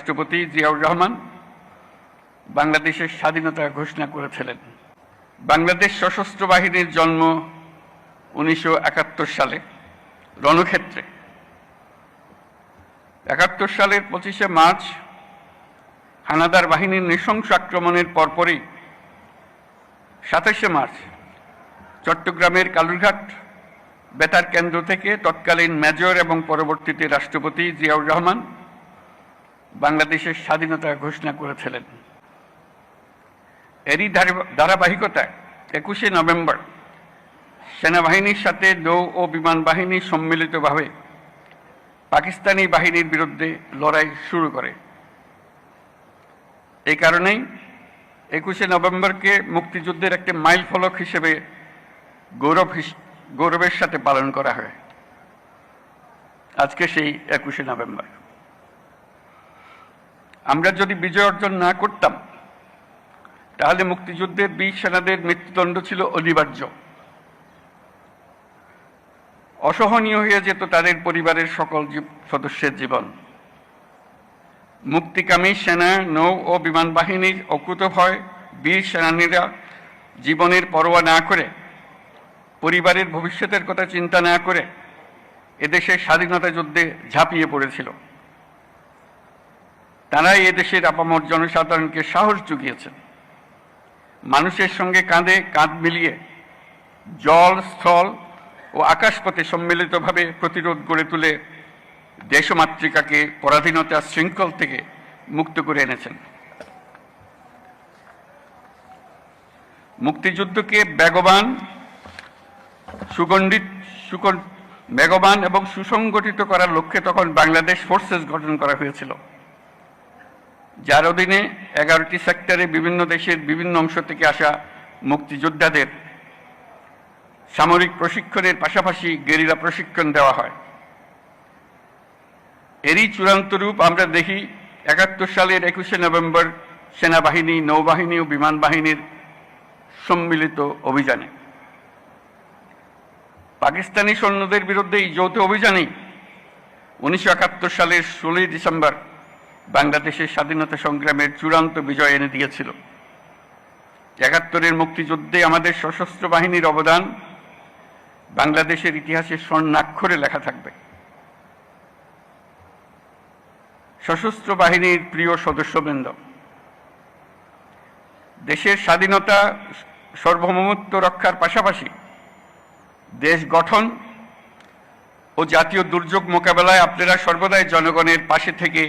রাষ্ট্রপতি জিয়াউর রহমান বাংলাদেশের স্বাধীনতা ঘোষণা করেছিলেন। বাংলাদেশ সশস্ত্র বাহিনীর জন্ম উনিশশো একাত্তর সালে রণক্ষেত্রে। একাত্তর সালের পঁচিশে মার্চ হানাদার বাহিনীর নৃশংস আক্রমণের পরপরই সাতাশে মার্চ চট্টগ্রামের কালুরঘাট বেতার কেন্দ্র থেকে তৎকালীন মেজর এবং পরবর্তীতে রাষ্ট্রপতি জিয়াউর রহমান বাংলাদেশের স্বাধীনতা ঘোষণা করেছিলেন। এরই ধারা- ধারাবাহিকতায় একুশে নভেম্বর সেনাবাহিনীর সাথে নৌ ও বিমান বাহিনী সম্মিলিতভাবে পাকিস্তানি বাহিনীর বিরুদ্ধে লড়াই শুরু করে। এই কারণেই একুশে নভেম্বরকে মুক্তিযুদ্ধের একটি মাইল ফলক হিসেবে গৌরব গৌরবের সাথে পালন করা হয়। আজকে সেই একুশে নভেম্বর। আমরা যদি বিজয় অর্জন না করতাম, তাহলে মুক্তিযুদ্ধে বীর সেনাদের মৃত্যুদণ্ড ছিল অনিবার্য। অসহনীয় হয়ে যেত তাদের পরিবারের সকল সদস্যের জীবন। মুক্তিকামী সেনা, নৌ ও বিমান বাহিনীর অকুত অকুতভয় বীর সেনানীরা জীবনের পরোয়া না করে, পরিবারের ভবিষ্যতের কথা চিন্তা না করে, এদেশের স্বাধীনতা যুদ্ধে ঝাঁপিয়ে পড়েছিল। তারাই এদেশের আপামর জনসাধারণকে সাহস জুগিয়েছেন। মানুষের সঙ্গে কাঁধে কাঁধ মিলিয়ে জল, স্থল ও আকাশপথে সম্মিলিতভাবে প্রতিরোধ গড়ে তুলে দেশমাতৃকাকে পরাধীনতার শৃঙ্খল থেকে মুক্ত করে এনেছেন। মুক্তিযুদ্ধকে বেগবান, সুগণ্ডিত, সুকন, বেগবান এবং সুসংগঠিত করার লক্ষ্যে তখন বাংলাদেশ ফোর্সেস গঠন করা হয়েছিল। যার অধীনে এগারোটি সেক্টরে বিভিন্ন দেশের বিভিন্ন অংশ থেকে আসা মুক্তিযোদ্ধাদের সামরিক প্রশিক্ষণের পাশাপাশি গেরিলা প্রশিক্ষণ দেওয়া হয়। এরই চূড়ান্ত রূপ আমরা দেখি একাত্তর সালের একুশে নভেম্বর সেনাবাহিনী, নৌবাহিনী ও বিমান বাহিনীর সম্মিলিত অভিযানে। পাকিস্তানি সৈন্যদের বিরুদ্ধে এই যৌথ অভিযানেই উনিশশো একাত্তর সালের ষোলোই ডিসেম্বর বাংলাদেশের স্বাধীনতা সংগ্রামের চূড়ান্ত বিজয় এনে দিয়েছিল। একাত্তরের মুক্তিযুদ্ধে আমাদের সশস্ত্র বাহিনীর অবদান বাংলাদেশের ইতিহাসে স্বর্ণাক্ষরে লেখা থাকবে। সশস্ত্র বাহিনীর প্রিয় সদস্যবৃন্দ, দেশের স্বাধীনতা সার্বভৌমত্ব রক্ষার পাশাপাশি দেশ গঠন ও জাতীয় দুর্যোগ মোকাবেলায় আপনারা সর্বদাই জনগণের পাশে থেকে